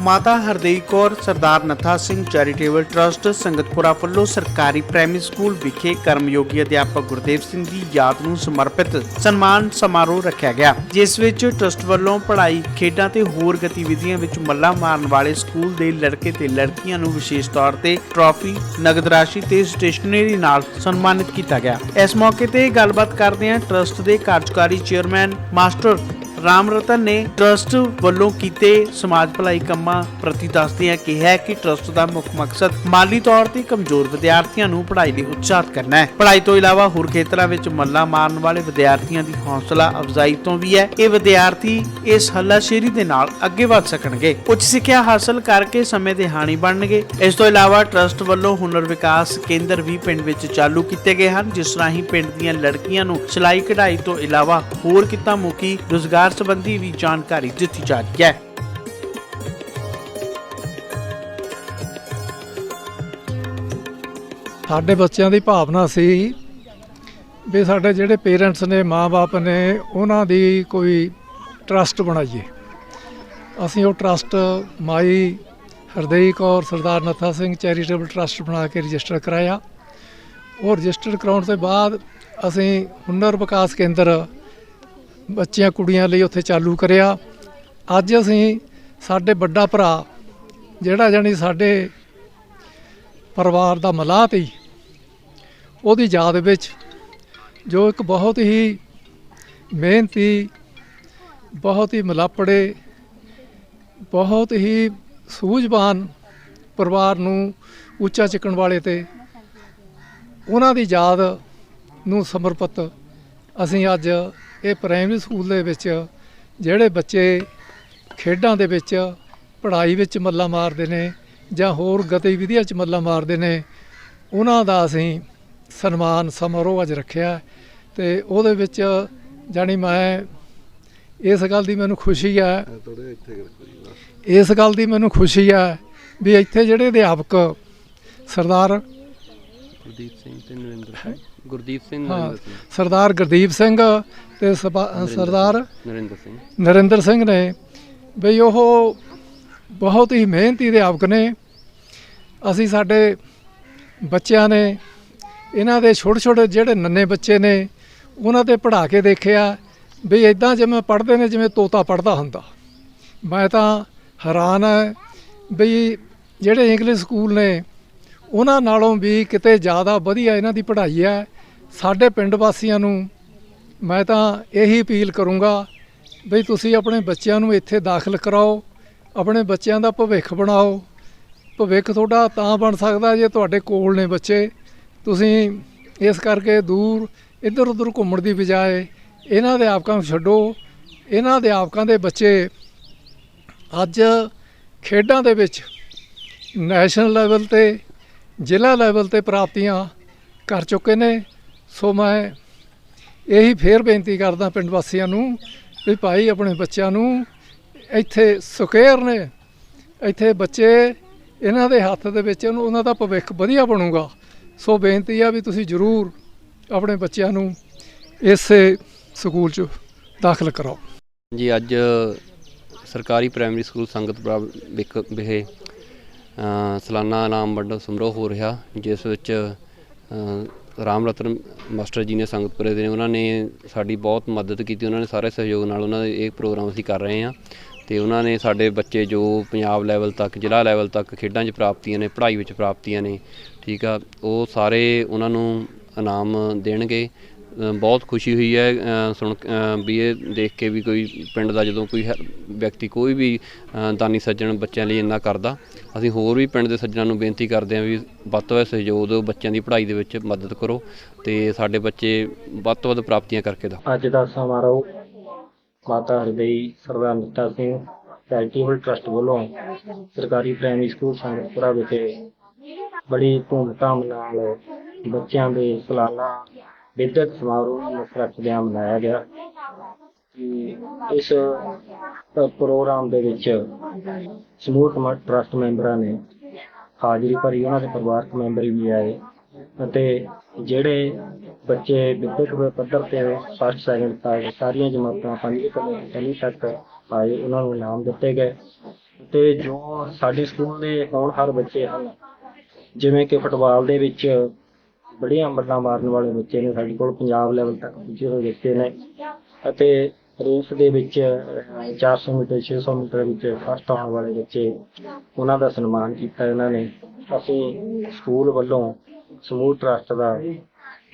ਮਾਤਾ Hardei Kaur, Sardar Nattha Singh charitable trust, Sangatpura ਵੱਲੋਂ ਸਰਕਾਰੀ ਪ੍ਰਾਇਮਰੀ ਸਕੂਲ ਵਿਖੇ ਕਰਮਯੋਗੀ ਅਧਿਆਪਕ ਗੁਰਦੇਵ ਸਿੰਘ ਦੀ ਯਾਦ ਨੂੰ ਸਮਰਪਿਤ ਸਨਮਾਨ ਸਮਾਰੋਹ ਰੱਖਿਆ ਗਿਆ, ਜਿਸ ਵਿੱਚ ਟਰਸਟ ਵੱਲੋਂ ਪੜ੍ਹਾਈ, ਖੇਡਾਂ ਤੇ ਹੋਰ ਗਤੀਵਿਧੀਆਂ ਵਿੱਚ ਮੱਲਾ ਮਾਰਨ ਵਾਲੇ ਸਕੂਲ ਦੇ ਲੜਕੇ ਤੇ ਲੜਕੀਆਂ ਨੂੰ ਵਿਸ਼ੇਸ਼ ਤੌਰ ਤੇ ਟਰਾਫੀ, ਨਗਦ ਰਾਸ਼ੀ ਤੇ ਸਟੇਸ਼ਨਰੀ ਨਾਲ ਸਨਮਾਨਿਤ ਕੀਤਾ ਗਿਆ। ਇਸ ਮੌਕੇ ਤੇ ਗੱਲਬਾਤ ਕਰਦਿਆਂ ਟਰਸਟ ਦੇ ਕਾਰਜਕਾਰੀ ਚੇਅਰਮੈਨ ਮਾਸਟਰ ਰਾਮ ਰਤਨ ਨੇ ਟਰਸਟ ਵੱਲੋਂ ਕੀਤੇ ਸਮਾਜ ਭਲਾਈ ਕੰਮਾਂ ਪ੍ਰਤੀ ਦੱਸਦਿਆਂ ਕਿਹਾ ਕਿ ਟਰਸਟ ਦਾ ਮੁੱਖ ਮਕਸਦ ਮਾਲੀ ਤੌਰ ਤੇ ਕਮਜ਼ੋਰ ਵਿਦਿਆਰਥੀਆਂ ਨੂੰ ਪੜ੍ਹਾਈ ਲਈ ਉਤਸ਼ਾਹਤ ਕਰਨਾ ਹੈ। ਪੜ੍ਹਾਈ ਤੋਂ ਇਲਾਵਾ ਹੋਰ ਖੇਤਰਾਂ ਵਿੱਚ ਮੱਲਾ ਮਾਰਨ ਵਾਲੇ ਵਿਦਿਆਰਥੀਆਂ ਦੀ ਹੌਸਲਾ ਅਫਜ਼ਾਈ ਤੋਂ ਵੀ ਹੈ। ਇਹ ਵਿਦਿਆਰਥੀ ਇਸ ਹੱਲਾਸ਼ੇਰੀ ਦੇ ਨਾਲ ਅੱਗੇ ਵਧ ਸਕਣਗੇ। ਉੱਚ ਸਿੱਖਿਆ ਹਾਸਲ ਕਰਕੇ ਸਮੇਂ ਦੇ ਹਾਣੀ ਬਣਨਗੇ। ਇਸ ਤੋਂ ਇਲਾਵਾ ਟਰਸਟ ਵੱਲੋਂ ਹੁਨਰ ਵਿਕਾਸ ਕੇਂਦਰ ਵੀ ਪਿੰਡ ਵਿੱਚ ਚਾਲੂ ਕੀਤੇ ਗਏ ਹਨ, ਜਿਸ ਰਾਹੀਂ ਪਿੰਡ ਦੀਆਂ ਲੜਕੀਆਂ ਨੂੰ ਸਿਲਾਈ ਕਢਾਈ ਤੋਂ ਇਲਾਵਾ ਹੋਰ ਕਿੱਤਾ ਮੁਖੀ ਰੁਜ਼ਗਾਰ ਸੰਬੰਧੀ ਵੀ ਜਾਣਕਾਰੀ ਦਿੱਤੀ ਜਾ ਰਹੀ ਹੈ। ਸਾਡੇ ਬੱਚਿਆਂ ਦੀ ਭਾਵਨਾ ਸੀ ਵੀ ਸਾਡੇ ਜਿਹੜੇ ਪੇਰੈਂਟਸ ਨੇ ਮਾਪੇ ਨੇ, ਉਹਨਾਂ ਦੀ ਕੋਈ ਟਰਸਟ ਬਣਾਈਏ। ਅਸੀਂ ਉਹ trust Mai Hardei Kaur, Sardar Nattha Singh charitable trust ਬਣਾ ਕੇ ਰਜਿਸਟਰ ਕਰਾਇਆ। ਉਹ ਰਜਿਸਟਰ ਕਰਾਉਣ ਤੋਂ ਬਾਅਦ ਅਸੀਂ ਹੁਨਰ ਵਿਕਾਸ ਕੇਂਦਰ ਬੱਚਿਆਂ ਕੁੜੀਆਂ ਲਈ ਉੱਥੇ ਚਾਲੂ ਕਰਿਆ। ਅੱਜ ਅਸੀਂ ਸਾਡੇ ਵੱਡਾ ਭਰਾ, ਜਿਹੜਾ ਜਾਨੀ ਸਾਡੇ ਪਰਿਵਾਰ ਦਾ ਮਲਾਹ ਤੀ ਉਹਦੀ ਯਾਦ ਵਿੱਚ ਜੋ ਇੱਕ ਬਹੁਤ ਹੀ ਮਿਹਨਤੀ, ਬਹੁਤ ਹੀ ਮਲਾਪੜੇ, ਬਹੁਤ ਹੀ ਸੂਝਵਾਨ ਪਰਿਵਾਰ ਨੂੰ ਉੱਚਾ ਚੱਕਣ ਵਾਲੇ ਤੇ ਉਹਨਾਂ ਦੀ ਯਾਦ ਨੂੰ ਸਮਰਪਿਤ ਅਸੀਂ ਅੱਜ ਇਹ ਪ੍ਰਾਇਮਰੀ ਸਕੂਲ ਦੇ ਵਿੱਚ ਜਿਹੜੇ ਬੱਚੇ ਖੇਡਾਂ ਦੇ ਵਿੱਚ ਪੜ੍ਹਾਈ ਵਿੱਚ ਮੱਲਾ ਮਾਰਦੇ ਨੇ ਜਾਂ ਹੋਰ ਗਤੀਵਿਧੀਆਂ 'ਚ ਮੱਲਾ ਮਾਰਦੇ ਨੇ ਉਹਨਾਂ ਦਾ ਅਸੀਂ ਸਨਮਾਨ ਸਮਾਰੋਹ ਅੱਜ ਰੱਖਿਆ ਤੇ ਉਹਦੇ ਵਿੱਚ ਜਾਣੀ ਮੈਂ ਇਸ ਗੱਲ ਦੀ ਮੈਨੂੰ ਖੁਸ਼ੀ ਹੈ। ਇਸ ਗੱਲ ਦੀ ਮੈਨੂੰ ਖੁਸ਼ੀ ਹੈ ਵੀ ਇੱਥੇ ਜਿਹੜੇ ਅਧਿਆਪਕ ਸਰਦਾਰ ਗੁਰਦੀਪ ਸਿੰਘ ਤੇ ਨਰਿੰਦਰ ਸਿੰਘ। ਗੁਰਦੀਪ ਸਿੰਘ ਹਾਂ ਨਰਿੰਦਰ ਸਿੰਘ। ਸਰਦਾਰ ਗੁਰਦੀਪ ਸਿੰਘ ਤੇ ਸਰਦਾਰ ਨਰਿੰਦਰ ਸਿੰਘ। ਨਰਿੰਦਰ ਸਿੰਘ ਨੇ ਬਈ ਉਹ ਬਹੁਤ ਹੀ ਮਿਹਨਤੀ ਅਧਿਆਪਕ ਨੇ। ਅਸੀਂ ਸਾਡੇ ਬੱਚਿਆਂ ਨੇ ਇਹਨਾਂ ਦੇ ਛੋਟੇ ਛੋਟੇ ਜਿਹੜੇ ਨੰਨੇ ਬੱਚੇ ਨੇ ਉਹਨਾਂ ਤੇ ਪੜ੍ਹਾ ਕੇ ਦੇਖਿਆ ਵੀ ਇਦਾਂ ਜਿਵੇਂ ਪੜ੍ਹਦੇ ਨੇ ਜਿਵੇਂ ਤੋਤਾ ਪੜ੍ਹਦਾ ਹੁੰਦਾ। ਮੈਂ ਤਾਂ ਹੈਰਾਨ ਹੈ ਵੀ ਜਿਹੜੇ ਇੰਗਲਿਸ਼ ਸਕੂਲ ਨੇ ਉਹਨਾਂ ਨਾਲੋਂ ਵੀ ਕਿਤੇ ਜ਼ਿਆਦਾ ਵਧੀਆ ਇਹਨਾਂ ਦੀ ਪੜ੍ਹਾਈ ਹੈ। ਸਾਡੇ ਪਿੰਡ ਵਾਸੀਆਂ ਨੂੰ ਮੈਂ ਤਾਂ ਇਹੀ ਅਪੀਲ ਕਰੂੰਗਾ ਵੀ ਤੁਸੀਂ ਆਪਣੇ ਬੱਚਿਆਂ ਨੂੰ ਇੱਥੇ ਦਾਖਲ ਕਰਾਓ, ਆਪਣੇ ਬੱਚਿਆਂ ਦਾ ਭਵਿੱਖ ਬਣਾਓ। ਭਵਿੱਖ ਤੁਹਾਡਾ ਤਾਂ ਬਣ ਸਕਦਾ ਜੇ ਤੁਹਾਡੇ ਕੋਲ ਨੇ ਬੱਚੇ। ਤੁਸੀਂ ਇਸ ਕਰਕੇ ਦੂਰ ਇੱਧਰ ਉੱਧਰ ਘੁੰਮਣ ਦੀ ਬਜਾਏ ਇਹਨਾਂ ਦੇ ਆਪਕਾਂ ਨੂੰ ਛੱਡੋ। ਇਹਨਾਂ ਦੇ ਆਪਕਾਂ ਦੇ ਬੱਚੇ ਅੱਜ ਖੇਡਾਂ ਦੇ ਵਿੱਚ ਨੈਸ਼ਨਲ ਲੈਵਲ ਤੇ ਜ਼ਿਲ੍ਹਾ ਲੈਵਲ ਤੇ ਪ੍ਰਾਪਤੀਆਂ ਕਰ ਚੁੱਕੇ ਨੇ। ਸੋ ਮੈਂ ਇਹੀ ਫੇਰ ਬੇਨਤੀ ਕਰਦਾ ਪਿੰਡ ਵਾਸੀਆਂ ਨੂੰ ਵੀ ਭਾਈ ਆਪਣੇ ਬੱਚਿਆਂ ਨੂੰ ਇੱਥੇ ਸੁਕੇਰ ਨੇ। ਇੱਥੇ ਬੱਚੇ ਇਹਨਾਂ ਦੇ ਹੱਥ ਦੇ ਵਿੱਚ ਉਹਨਾਂ ਦਾ ਭਵਿੱਖ ਵਧੀਆ ਬਣੂਗਾ। ਸੋ ਬੇਨਤੀ ਆ ਵੀ ਤੁਸੀਂ ਜ਼ਰੂਰ ਆਪਣੇ ਬੱਚਿਆਂ ਨੂੰ ਇਸੇ ਸਕੂਲ 'ਚ ਦਾਖਲ ਕਰਾਓ। ਜੀ, ਅੱਜ ਸਰਕਾਰੀ ਪ੍ਰਾਇਮਰੀ ਸਕੂਲ ਸੰਗਤ ਵਿਖ- ਵਿਖੇ ਸਾਲਾਨਾ ਇਨਾਮ ਵੰਡ ਸਮਾਰੋਹ ਹੋ ਰਿਹਾ, ਜਿਸ ਵਿੱਚ ਰਾਮ ਰਤਨ ਮਾਸਟਰ ਜੀ ਨੇ ਸੰਗਤਪੁਰੇ ਦੇ ਨੇ, ਉਹਨਾਂ ਨੇ ਸਾਡੀ ਬਹੁਤ ਮਦਦ ਕੀਤੀ, ਉਹਨਾਂ ਨੇ ਸਾਰੇ ਸਹਿਯੋਗ ਨਾਲ ਉਹਨਾਂ ਦੇ ਇਹ ਪ੍ਰੋਗਰਾਮ ਅਸੀਂ ਕਰ ਰਹੇ ਹਾਂ। ਤੇ ਉਹਨਾਂ ਨੇ ਸਾਡੇ ਬੱਚੇ ਜੋ ਪੰਜਾਬ ਲੈਵਲ ਤੱਕ, ਜ਼ਿਲ੍ਹਾ ਲੈਵਲ ਤੱਕ ਖੇਡਾਂ 'ਚ ਪ੍ਰਾਪਤੀਆਂ ਨੇ, ਪੜ੍ਹਾਈ ਵਿੱਚ ਪ੍ਰਾਪਤੀਆਂ ਨੇ, ਠੀਕ ਆ, ਉਹ ਸਾਰੇ ਉਹਨਾਂ ਨੂੰ ਇਨਾਮ ਦੇਣਗੇ। ਬਹੁਤ ਖੁਸ਼ੀ ਹੋਈ ਹੈ। ਸੁਣ ਵੀ ਇਹ ਦੇਖ ਕੇ ਵੀ ਕੋਈ ਪਿੰਡ ਦਾ ਜਦੋਂ ਕੋਈ ਵਿਅਕਤੀ ਕੋਈ ਵੀ ਦਾਨੀ ਸੱਜਣ ਬੱਚਿਆਂ ਲਈ ਇੰਨਾ ਕਰਦਾ, ਅਸੀਂ ਹੋਰ ਵੀ ਪਿੰਡ ਦੇ ਸੱਜਣਾਂ ਨੂੰ ਬੇਨਤੀ ਕਰਦੇ ਹਾਂ ਵੀ ਵੱਧ ਤੋਂ ਵੱਧ ਸਹਿਯੋਗ ਦਿਓ, ਬੱਚਿਆਂ ਦੀ ਪੜ੍ਹਾਈ ਦੇ ਵਿੱਚ ਮਦਦ ਕਰੋ ਤੇ ਸਾਡੇ ਬੱਚੇ ਵੱਧ ਤੋਂ ਵੱਧ ਪ੍ਰਾਪਤੀਆਂ ਕਰਕੇ ਦਿਖਾਉਣ ਅੱਜ ਦਾ ਸਮਾਰੋਹ ਮਾਤਾ ਹਰਦੇਈ, ਸਰਦਾਰ ਨੱਥਾ ਸਿੰਘ, ਚੈਰੀਟੇਬਲ ਟਰਸਟ ਵੱਲੋਂ ਸਰਕਾਰੀ ਪ੍ਰਾਇਮਰੀ ਸਕੂਲ ਸੰਗਤਪੁਰਾ ਵਿਖੇ ਬੜੀ ਧੂਮਧਾਮ ਨਾਲ ਬੱਚਿਆਂ ਦੇ ਸਾਲਾਨਾ ਵਿਦਿਅਕ ਸਮਾਰੋਹ ਮੁੱਖ ਰੱਖਦਿਆਂ ਮਨਾਇਆ ਗਿਆ ਤੇ ਇਸ ਪ੍ਰੋਗਰਾਮ ਦੇ ਵਿੱਚ ਸਮੂਹ ਕਮਾ- ਟਰਸਟ ਮੈਂਬਰਾਂ ਨੇ ਹਾਜ਼ਰੀ ਭਰੀ, ਉਹਨਾਂ ਦੇ ਪਰਿਵਾਰਕ ਮੈਂਬਰ ਵੀ ਆਏ ਅਤੇ ਜਿਹੜੇ ਬੱਚੇ ਵਿਦਿਅਕ ਪੱਧਰ ਤੇ ਫਸਟ, ਸੈਕਿੰਡ ਤੱਕ ਸਾਰੀਆਂ ਜਮਾਤਾਂ ਪੰਜਵੀਂ ਤੋਂ ਪੰਜਵੀਂ ਤੱਕ ਆਏ, ਉਹਨਾਂ ਨੂੰ ਇਨਾਮ ਦਿੱਤੇ ਗਏ ਤੇ ਜੋ ਸਾਡੇ ਸਕੂਲ ਦੇ ਹੋਣਹਾਰ ਬੱਚੇ ਹਨ, ਜਿਵੇਂ ਕਿ ਫੁੱਟਬਾਲ ਦੇ ਵਿੱਚ ਬੜੀਆਂ ਮੱਲਾਂ ਮਾਰਨ ਵਾਲੇ ਬੱਚੇ ਨੇ ਸਾਡੇ ਕੋਲ, ਪੰਜਾਬ ਲੈਵਲ ਤੱਕ ਪੁੱਜੇ ਹੋਏ ਬੱਚੇ ਨੇ। ਅਤੇ ਰੇਸ ਦੇ ਵਿੱਚ 400 ਮੀਟਰ 600 ਮੀਟਰ ਵਿੱਚ ਫਸਟ ਆਉਣ ਵਾਲੇ ਬੱਚੇ ਉਹਨਾਂ ਦਾ ਸਨਮਾਨ ਕੀਤਾ ਇਹਨਾਂ ਨੇ। ਅਸੀਂ ਸਕੂਲ ਵੱਲੋਂ ਸਮੂਹ ਟਰਸਟ ਦਾ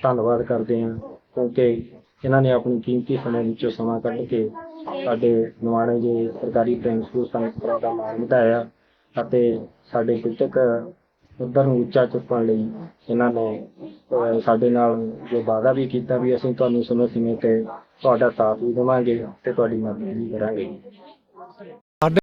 ਧੰਨਵਾਦ ਕਰਦੇ ਹਾਂ, ਕਿਉਂਕਿ ਇਹਨਾਂ ਨੇ ਆਪਣੀ ਕੀਮਤੀ ਸਮੇਂ ਵਿੱਚੋਂ ਸਮਾਂ ਕੱਢ ਕੇ ਸਾਡੇ ਨਿਮਾਣੇ ਜੇ ਸਰਕਾਰੀ ਪ੍ਰਾਇਮਰੀ ਸਕੂਲ ਸੰਗਤਪੁਰਾ ਦਾ ਮਾਣ ਵਧਾਇਆ ਅਤੇ ਸਾਡੇ ਕਿਤਕ ਉੱਧਰ ਨੂੰ ਉੱਚਾ ਚੁੱਕਣ ਲਈ ਇਹਨਾਂ ਨੇ ਸਾਡੇ ਨਾਲ ਜੋ ਵਾਅਦਾ ਵੀ ਕੀਤਾ ਵੀ ਅਸੀਂ ਤੁਹਾਨੂੰ ਸਮੇਂ ਸਮੇਂ ਤੇ ਤੁਹਾਡਾ ਸਾਥ ਵੀ ਦੇਵਾਂਗੇ ਤੇ ਤੁਹਾਡੀ ਮਦਦ ਵੀ ਕਰਾਂਗੇ।